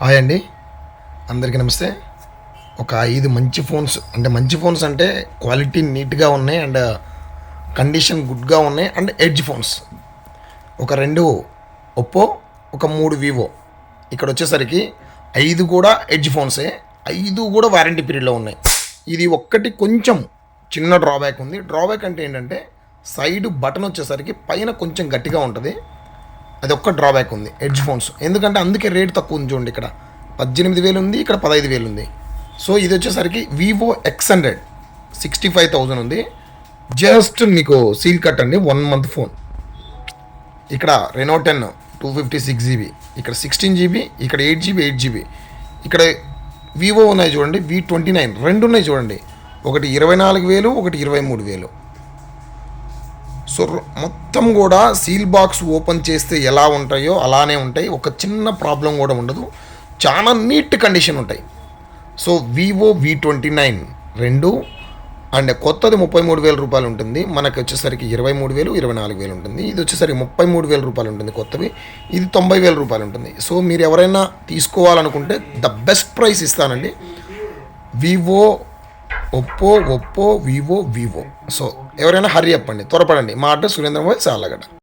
Hi అండి. అందరికీ నమస్తే. ఒక ఐదు మంచి ఫోన్స్ అంటే మంచి ఫోన్స్ అంటే క్వాలిటీ నీట్గా ఉన్నాయి అండ్ కండిషన్ గుడ్గా ఉన్నాయి అండ్ ఎడ్జ్ ఫోన్స్. ఒక రెండు ఒప్పో ఒక మూడు వివో. ఇక్కడ వచ్చేసరికి ఐదు కూడా ఎడ్జ్ ఫోన్సే ఐదు కూడా వారంటీ పీరియడ్లో ఉన్నాయి. ఇది ఒక్కటి కొంచెం చిన్న డ్రాబ్యాక్ ఉంది. డ్రాబ్యాక్ అంటే ఏంటంటే సైడ్ బటన్ వచ్చేసరికి పైన కొంచెం గట్టిగా ఉంటుంది. అది ఒక్క డ్రాబ్యాక్ ఉంది ఎడ్జ్ ఫోన్స్ ఎందుకంటే అందుకే రేట్ తక్కువ ఉంది చూడండి ఇక్కడ. పద్దెనిమిది వేలు ఉంది ఇక్కడ పదహైదు వేలు ఉంది. సో ఇది వచ్చేసరికి Vivo X hundred sixty five thousand ఉంది. జస్ట్ మీకు సీల్ కట్ అండి వన్ మంత్ ఫోన్ ఇక్కడ Reno ten two fifty six GB ఇక్కడ సిక్స్టీన్ జీబీ ఇక్కడ ఎయిట్ జీబీ ఎయిట్ జీబీ ఇక్కడ వివో ఉన్నాయి చూడండి వి ట్వంటీ నైన్ రెండు ఉన్నాయి చూడండి. ఒకటి ఇరవై నాలుగు వేలు ఒకటి ఇరవై మూడు వేలు. సో మొత్తం కూడా సీల్ బాక్స్ ఓపెన్ చేస్తే ఎలా ఉంటాయో అలానే ఉంటాయి. ఒక చిన్న ప్రాబ్లం కూడా ఉండదు. చాలా నీట్ కండిషన్ ఉంటాయి. So Vivo V twenty nine రెండు అండ్ కొత్తది ముప్పై మూడు వేల రూపాయలు ఉంటుంది. మనకి వచ్చేసరికి ఇరవై మూడు వేలు ఇరవై నాలుగు వేలు ఉంటుంది. ఇది వచ్చేసరికి ముప్పై మూడు వేల రూపాయలు ఉంటుంది కొత్తవి. ఇది తొంభై వేల రూపాయలు ఉంటుంది. సో మీరు ఎవరైనా తీసుకోవాలనుకుంటే ద బెస్ట్ ప్రైస్ ఇస్తానండి. Vivo Oppo Oppo Vivo Vivo. So ఎవరైనా హరి చెప్పండి త్వరపడండి. మా అడ్రస్ సురేంద్ర మొబైల్ సాలగడ్డ.